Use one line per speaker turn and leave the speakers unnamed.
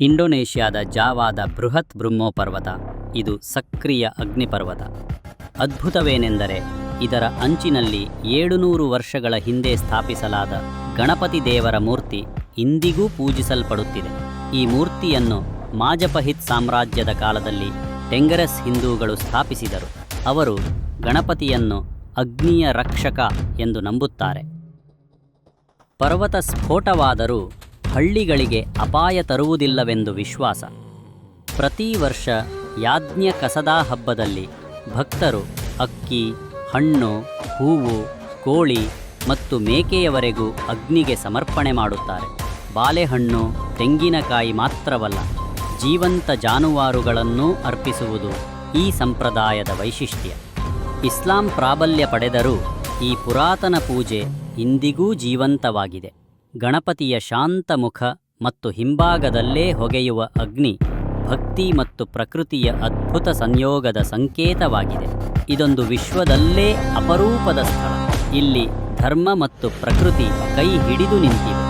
ಇಂಡೋನೇಷ್ಯಾದ ಜಾವಾದ ಬೃಹತ್ ಬ್ರಹ್ಮೋ ಪರ್ವತ ಇದು ಸಕ್ರಿಯ ಅಗ್ನಿಪರ್ವತ. ಅದ್ಭುತವೇನೆಂದರೆ, ಇದರ ಅಂಚಿನಲ್ಲಿ ಏಳುನೂರು ವರ್ಷಗಳ ಹಿಂದೆ ಸ್ಥಾಪಿಸಲಾದ ಗಣಪತಿ ದೇವರ ಮೂರ್ತಿ ಇಂದಿಗೂ ಪೂಜಿಸಲ್ಪಡುತ್ತಿದೆ. ಈ ಮೂರ್ತಿಯನ್ನು ಮಾಜಪಹಿತ್ ಸಾಮ್ರಾಜ್ಯದ ಕಾಲದಲ್ಲಿ ಟೆಂಗರಸ್ ಹಿಂದೂಗಳು ಸ್ಥಾಪಿಸಿದರು. ಅವರು ಗಣಪತಿಯನ್ನು ಅಗ್ನಿಯ ರಕ್ಷಕ ಎಂದು ನಂಬುತ್ತಾರೆ. ಪರ್ವತ ಸ್ಫೋಟವಾದರೂ ಹಳ್ಳಿಗಳಿಗೆ ಅಪಾಯ ತರುವುದಿಲ್ಲವೆಂದು ವಿಶ್ವಾಸ. ಪ್ರತಿ ವರ್ಷ ಯಾಜ್ಞ ಕಸದಾ ಹಬ್ಬದಲ್ಲಿ ಭಕ್ತರು ಅಕ್ಕಿ, ಹಣ್ಣು, ಹೂವು, ಕೋಳಿ ಮತ್ತು ಮೇಕೆಯವರೆಗೂ ಅಗ್ನಿಗೆ ಸಮರ್ಪಣೆ ಮಾಡುತ್ತಾರೆ. ಬಾಳೆಹಣ್ಣು, ತೆಂಗಿನಕಾಯಿ ಮಾತ್ರವಲ್ಲ, ಜೀವಂತ ಜಾನುವಾರುಗಳನ್ನೂ ಅರ್ಪಿಸುವುದು ಈ ಸಂಪ್ರದಾಯದ ವೈಶಿಷ್ಟ್ಯ. ಇಸ್ಲಾಂ ಪ್ರಾಬಲ್ಯ ಪಡೆದರೂ ಈ ಪುರಾತನ ಪೂಜೆ ಇಂದಿಗೂ ಜೀವಂತವಾಗಿದೆ. ಗಣಪತಿಯ ಶಾಂತ ಮುಖ ಮತ್ತು ಹಿಂಭಾಗದಲ್ಲೇ ಹೊಗೆಯುವ ಅಗ್ನಿ ಭಕ್ತಿ ಮತ್ತು ಪ್ರಕೃತಿಯ ಅದ್ಭುತ ಸಂಯೋಗದ ಸಂಕೇತವಾಗಿದೆ. ಇದೊಂದು ವಿಶ್ವದಲ್ಲೇ ಅಪರೂಪದ ಸ್ಥಳ. ಇಲ್ಲಿ ಧರ್ಮ ಮತ್ತು ಪ್ರಕೃತಿ ಕೈ ಹಿಡಿದು ನಿಂತಿವೆ.